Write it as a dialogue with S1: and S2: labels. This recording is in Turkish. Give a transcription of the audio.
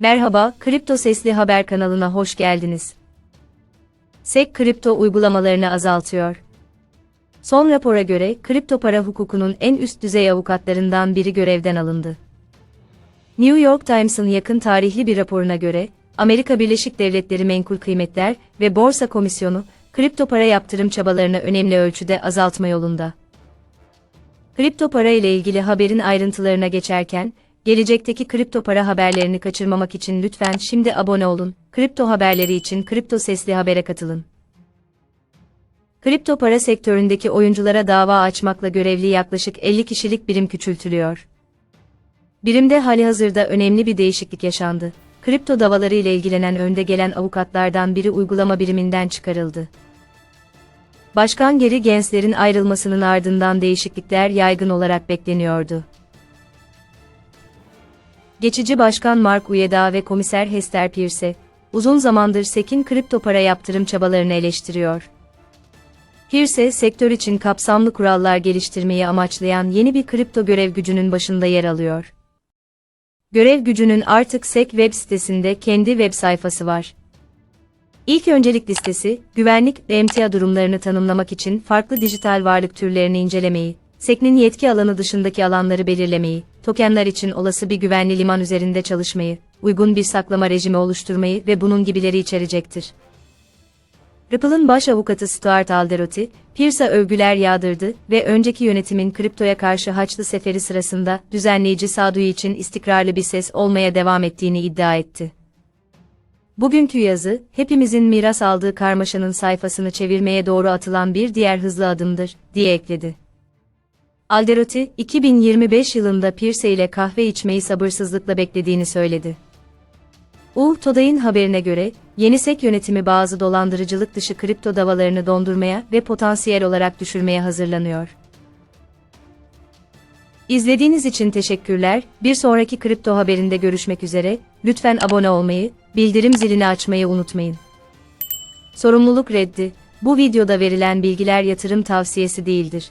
S1: Merhaba, Kripto Sesli Haber kanalına hoş geldiniz. SEC kripto uygulamalarını azaltıyor. Son rapora göre kripto para hukukunun en üst düzey avukatlarından biri görevden alındı. New York Times'ın yakın tarihli bir raporuna göre, Amerika Birleşik Devletleri Menkul Kıymetler ve Borsa Komisyonu, kripto para yaptırım çabalarını önemli ölçüde azaltma yolunda. Kripto para ile ilgili haberin ayrıntılarına geçerken, gelecekteki kripto para haberlerini kaçırmamak için lütfen şimdi abone olun. Kripto haberleri için Kripto Sesli Haber'e katılın. Kripto para sektöründeki oyunculara dava açmakla görevli yaklaşık 50 kişilik birim küçültülüyor. Birimde halihazırda önemli bir değişiklik yaşandı. Kripto davaları ile ilgilenen önde gelen avukatlardan biri uygulama biriminden çıkarıldı. Başkan Geri Gensler'in ayrılmasının ardından değişiklikler yaygın olarak bekleniyordu. Geçici Başkan Mark Uyeda ve Komiser Hester Pierce, uzun zamandır SEC'in kripto para yaptırım çabalarını eleştiriyor. Pierce, sektör için kapsamlı kurallar geliştirmeyi amaçlayan yeni bir kripto görev gücünün başında yer alıyor. Görev gücünün artık SEC web sitesinde kendi web sayfası var. İlk öncelik listesi, güvenlik ve emtia durumlarını tanımlamak için farklı dijital varlık türlerini incelemeyi, SEC'nin yetki alanı dışındaki alanları belirlemeyi, tokenler için olası bir güvenli liman üzerinde çalışmayı, uygun bir saklama rejimi oluşturmayı ve bunun gibileri içerecektir. Ripple'ın baş avukatı Stuart Alderoty, Pierce'a övgüler yağdırdı ve önceki yönetimin kriptoya karşı Haçlı Seferi sırasında düzenleyici sağduyu için istikrarlı bir ses olmaya devam ettiğini iddia etti. Bugünkü yazı, hepimizin miras aldığı karmaşanın sayfasını çevirmeye doğru atılan bir diğer hızlı adımdır, diye ekledi. Alderoty, 2025 yılında Pierce ile kahve içmeyi sabırsızlıkla beklediğini söyledi. Uğur Today'ın haberine göre, yeni SEC yönetimi bazı dolandırıcılık dışı kripto davalarını dondurmaya ve potansiyel olarak düşürmeye hazırlanıyor. İzlediğiniz için teşekkürler. Bir sonraki kripto haberinde görüşmek üzere. Lütfen abone olmayı, bildirim zilini açmayı unutmayın. Sorumluluk reddi. Bu videoda verilen bilgiler yatırım tavsiyesi değildir.